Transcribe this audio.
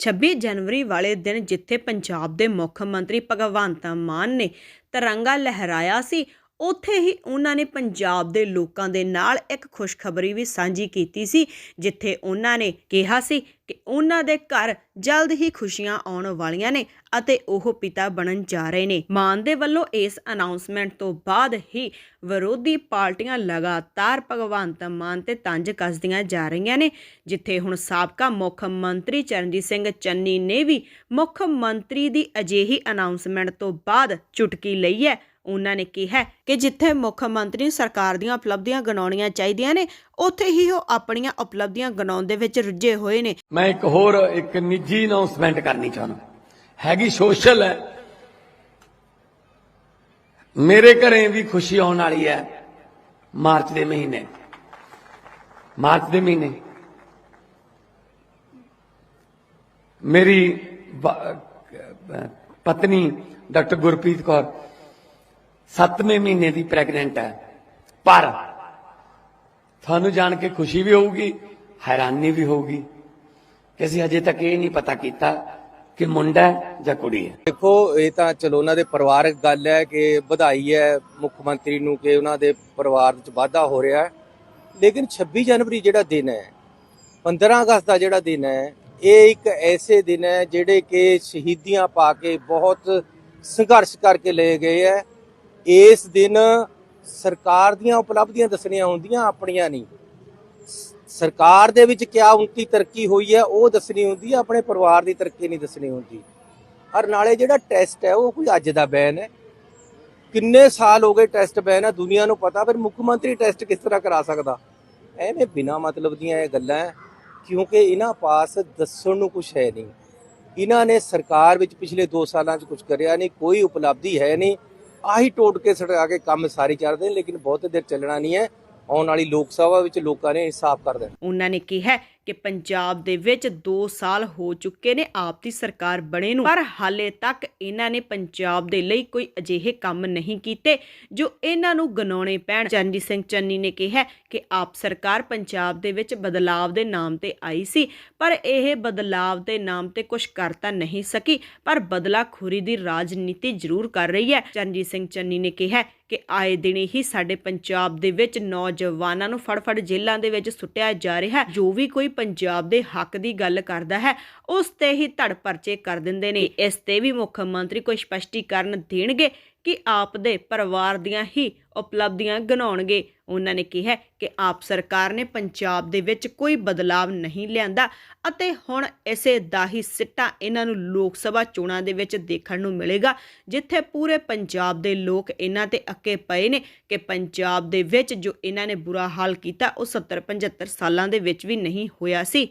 26 ਜਨਵਰੀ ਵਾਲੇ ਦਿਨ ਜਿੱਥੇ ਪੰਜਾਬ ਦੇ ਮੁੱਖ ਮੰਤਰੀ ਭਗਵੰਤ ਮਾਨ ਨੇ ਤਿਰੰਗਾ ਲਹਿਰਾਇਆ ਸੀ ਉੱਥੇ ਹੀ ਉਹਨਾਂ ਨੇ ਪੰਜਾਬ ਦੇ ਲੋਕਾਂ ਦੇ ਨਾਲ ਇੱਕ ਖੁਸ਼ਖਬਰੀ ਵੀ ਸਾਂਝੀ ਕੀਤੀ ਸੀ, ਜਿੱਥੇ ਉਹਨਾਂ ਨੇ ਕਿਹਾ ਸੀ ਕਿ ਉਹਨਾਂ ਦੇ ਘਰ ਜਲਦ ਹੀ ਖੁਸ਼ੀਆਂ ਆਉਣ ਵਾਲੀਆਂ ਨੇ ਅਤੇ ਉਹ ਪਿਤਾ ਬਣਨ ਜਾ ਰਹੇ ਨੇ। ਮਾਨ ਦੇ ਵੱਲੋਂ ਇਸ ਅਨਾਉਂਸਮੈਂਟ ਤੋਂ ਬਾਅਦ ਹੀ ਵਿਰੋਧੀ ਪਾਰਟੀਆਂ ਲਗਾਤਾਰ ਭਗਵੰਤ ਮਾਨ ਤੇ ਤੰਜ ਕੱਸਦੀਆਂ ਜਾ ਰਹੀਆਂ ਨੇ, ਜਿੱਥੇ ਹੁਣ ਸਾਬਕਾ ਮੁੱਖ ਮੰਤਰੀ ਚਰਨਜੀਤ ਸਿੰਘ ਚੰਨੀ ਨੇ ਵੀ ਮੁੱਖ ਮੰਤਰੀ ਦੀ ਅਜਿਹੀ ਅਨਾਉਂਸਮੈਂਟ ਤੋਂ ਬਾਅਦ ਚੁਟਕੀ ਲਈ ਹੈ। ਉਹਨਾਂ ਨੇ ਕਿਹਾ ਕਿ ਜਿੱਥੇ ਮੁੱਖ ਮੰਤਰੀ ਸਰਕਾਰ ਦੀਆਂ ਉਪਲਬਧੀਆਂ ਗਣਾਉਣੀਆਂ ਚਾਹੀਦੀਆਂ ਨੇ, ਉੱਥੇ ਹੀ ਉਹ ਆਪਣੀਆਂ ਉਪਲਬਧੀਆਂ ਗਣਾਉਣ ਦੇ ਵਿੱਚ ਰੁੱਝੇ ਹੋਏ ਨੇ। ਮੈਂ ਇੱਕ ਹੋਰ, ਇੱਕ ਨਿੱਜੀ ਅਨਾਉਂਸਮੈਂਟ ਕਰਨੀ ਚਾਹੁੰਦਾ। ਹੈਗੀ ਸੋਸ਼ਲ ਹੈ। ਮੇਰੇ ਘਰੇ ਵੀ ਖੁਸ਼ੀ ਆਉਣ ਵਾਲੀ ਹੈ ਮਾਰਚ ਦੇ ਮਹੀਨੇ। ਮਾਰਚ ਦੇ ਮਹੀਨੇ। ਮੇਰੀ ਪਤਨੀ ਡਾਕਟਰ ਗੁਰਪ੍ਰੀਤ ਕੌਰ 7ਵੇਂ ਮਹੀਨੇ ਦੀ ਪ੍ਰੈਗਨੈਂਟ ਹੈ। ਪਰ ਤੁਹਾਨੂੰ ਜਾਣ ਕੇ ਖੁਸ਼ੀ ਵੀ ਹੋਊਗੀ, ਹੈਰਾਨੀ ਵੀ ਹੋਊਗੀ ਕਿ ਅਸੀਂ ਅਜੇ ਤੱਕ ਇਹ ਨਹੀਂ ਪਤਾ ਕੀਤਾ ਕਿ ਮੁੰਡਾ ਜਾਂ ਕੁੜੀ ਹੈ। ਦੇਖੋ, ਇਹ ਤਾਂ ਚਲੋ ਉਹਨਾਂ ਦੇ ਪਰਿਵਾਰਕ ਗੱਲ ਹੈ ਕਿ ਵਧਾਈ ਹੈ ਮੁੱਖ ਮੰਤਰੀ ਨੂੰ ਕਿ ਉਹਨਾਂ ਦੇ ਪਰਿਵਾਰ ਵਿੱਚ ਵਾਧਾ ਹੋ ਰਿਹਾ ਹੈ। ਲੇਕਿਨ 26 ਜਨਵਰੀ ਜਿਹੜਾ ਦਿਨ ਹੈ 15 ਅਗਸਤ ਦਾ ਜਿਹੜਾ ਦਿਨ ਹੈ, ਇਹ ਇੱਕ ਐਸੇ ਦਿਨ ਹੈ ਜਿਹੜੇ ਕਿ ਸ਼ਹੀਦੀਆਂ ਪਾ ਕੇ ਬਹੁਤ ਸੰਘਰਸ਼ ਕਰਕੇ ਲਏ ਗਏ ਹੈ। ਇਸ ਦਿਨ ਸਰਕਾਰ ਦੀਆਂ ਉਪਲਬਧੀਆਂ ਦੱਸਣੀਆਂ ਹੁੰਦੀਆਂ, ਆਪਣੀਆਂ ਨਹੀਂ। ਸਰਕਾਰ ਦੇ ਵਿੱਚ ਕਿਆ ਉੱਨਤੀ ਤਰੱਕੀ ਹੋਈ ਹੈ, ਉਹ ਦੱਸਣੀ ਹੁੰਦੀ ਹੈ, ਆਪਣੇ ਪਰਿਵਾਰ ਦੀ ਤਰੱਕੀ ਨਹੀਂ ਦੱਸਣੀ ਹੁੰਦੀ। ਔਰ ਨਾਲੇ ਜਿਹੜਾ ਟੈਸਟ ਹੈ, ਉਹ ਕੋਈ ਅੱਜ ਦਾ ਬੈਨ ਹੈ। ਕਿੰਨੇ ਸਾਲ ਹੋ ਗਏ ਟੈਸਟ ਬੈਨ ਹੈ, ਦੁਨੀਆ ਨੂੰ ਪਤਾ, ਫਿਰ ਮੁੱਖ ਮੰਤਰੀ ਟੈਸਟ ਕਿਸ ਤਰ੍ਹਾਂ ਕਰਾ ਸਕਦਾ? ਐਵੇਂ ਬਿਨਾ ਮਤਲਬ ਦੀਆਂ ਇਹ ਗੱਲਾਂ ਕਿਉਂਕਿ ਇਹਨਾਂ ਪਾਸ ਦੱਸਣ ਨੂੰ ਕੁਝ ਹੈ ਨਹੀਂ। ਇਹਨਾਂ ਨੇ ਸਰਕਾਰ ਵਿੱਚ ਪਿਛਲੇ 2 ਸਾਲਾਂ 'ਚ ਕੁਝ ਕਰਿਆ ਨਹੀਂ, ਕੋਈ ਉਪਲਬਧੀ ਹੈ ਨਹੀਂ। ਆਹੀ ਟੋਟਕੇ ਸੜਾ ਕੇ ਕੰਮ ਸਾਰੇ ਚੱਲਦੇ ਨੇ, ਲੇਕਿਨ ਬਹੁਤ ਦੇਰ ਚੱਲਣਾ ਨਹੀਂ ਹੈ। ਆਉਣ ਵਾਲੀ ਲੋਕ ਸਭਾ ਵਿੱਚ ਲੋਕਾਂ ਨੇ ਇਨਸਾਫ ਕਰ ਦੇਣਾ। ਉਹਨਾਂ ਨੇ ਕਿਹਾ ਕਿ ਪੰਜਾਬ ਦੇ ਵਿੱਚ 2 ਸਾਲ ਹੋ ਚੁੱਕੇ ਨੇ ਆਪ ਦੀ ਸਰਕਾਰ ਬਣੇ ਨੂੰ, ਪਰ ਹਾਲੇ ਤੱਕ ਇਹਨਾਂ ਨੇ ਪੰਜਾਬ ਦੇ ਲਈ ਕੋਈ ਅਜਿਹੇ ਕੰਮ ਨਹੀਂ ਕੀਤੇ ਜੋ ਇਹਨਾਂ ਨੂੰ ਗਨਾਉਣੇ ਪੈਣ। ਚਰਨਜੀਤ ਸਿੰਘ ਚੰਨੀ ਨੇ ਕਿਹਾ ਕਿ ਆਪ ਸਰਕਾਰ ਪੰਜਾਬ ਦੇ ਵਿੱਚ ਬਦਲਾਵ ਦੇ ਨਾਮ ਤੇ ਆਈ ਸੀ, ਪਰ ਇਹ ਬਦਲਾਵ ਦੇ ਨਾਮ ਤੇ ਕੁਝ ਕਰ ਤਾਂ ਨਹੀਂ ਸਕੀ, ਪਰ ਬਦਲਾਖੋਰੀ ਦੀ ਰਾਜਨੀਤੀ ਜ਼ਰੂਰ ਕਰ ਰਹੀ ਹੈ। ਚਰਨਜੀਤ ਸਿੰਘ ਚੰਨੀ ਨੇ ਕਿਹਾ ਕਿ ਆਏ ਦਿਨ ਹੀ ਸਾਡੇ ਪੰਜਾਬ ਦੇ ਵਿੱਚ ਨੌਜਵਾਨਾਂ ਨੂੰ ਫੜ-ਫੜ ਜੇਲ੍ਹਾਂ ਦੇ ਵਿੱਚ ਸੁੱਟਿਆ ਜਾ ਰਿਹਾ, ਜੋ ਵੀ ਕੋਈ ਪੰਜਾਬ ਦੇ ਹੱਕ ਦੀ ਗੱਲ ਕਰਦਾ ਹੈ, ਉਸ ਤੇ ਹੀ ਧੜ ਪਰਚੇ ਕਰ ਦਿੰਦੇ ਨੇ। ਇਸ ਤੇ ਵੀ ਮੁੱਖ ਮੰਤਰੀ ਕੋਈ ਸਪਸ਼ਟੀਕਰਨ ਦੇਣਗੇ ਕਿ ਆਪ ਦੇ ਪਰਿਵਾਰ ਦੀਆਂ ਹੀ ਉਪਲਬਧੀਆਂ ਗਣਾਉਣਗੇ। ਉਹਨਾਂ ਨੇ ਕਿਹਾ ਕਿ ਆਪ ਸਰਕਾਰ ਨੇ ਪੰਜਾਬ ਦੇ ਵਿੱਚ ਕੋਈ ਬਦਲਾਵ ਨਹੀਂ ਲਿਆਂਦਾ ਅਤੇ ਹੁਣ ਇਸੇ ਦਾ ਹੀ ਸਿੱਟਾ ਇਹਨਾਂ ਨੂੰ ਲੋਕ ਸਭਾ ਚੋਣਾਂ ਦੇ ਵਿੱਚ ਦੇਖਣ ਨੂੰ ਮਿਲੇਗਾ, ਜਿੱਥੇ ਪੂਰੇ ਪੰਜਾਬ ਦੇ ਲੋਕ ਇਹਨਾਂ ਤੇ ਅੱਕੇ ਪਏ ਨੇ ਕਿ ਪੰਜਾਬ ਦੇ ਵਿੱਚ ਜੋ ਇਹਨਾਂ ਨੇ ਬੁਰਾ ਹਾਲ ਕੀਤਾ, ਉਹ 70 75 ਸਾਲਾਂ ਦੇ ਵਿੱਚ ਵੀ ਨਹੀਂ ਹੋਇਆ ਸੀ।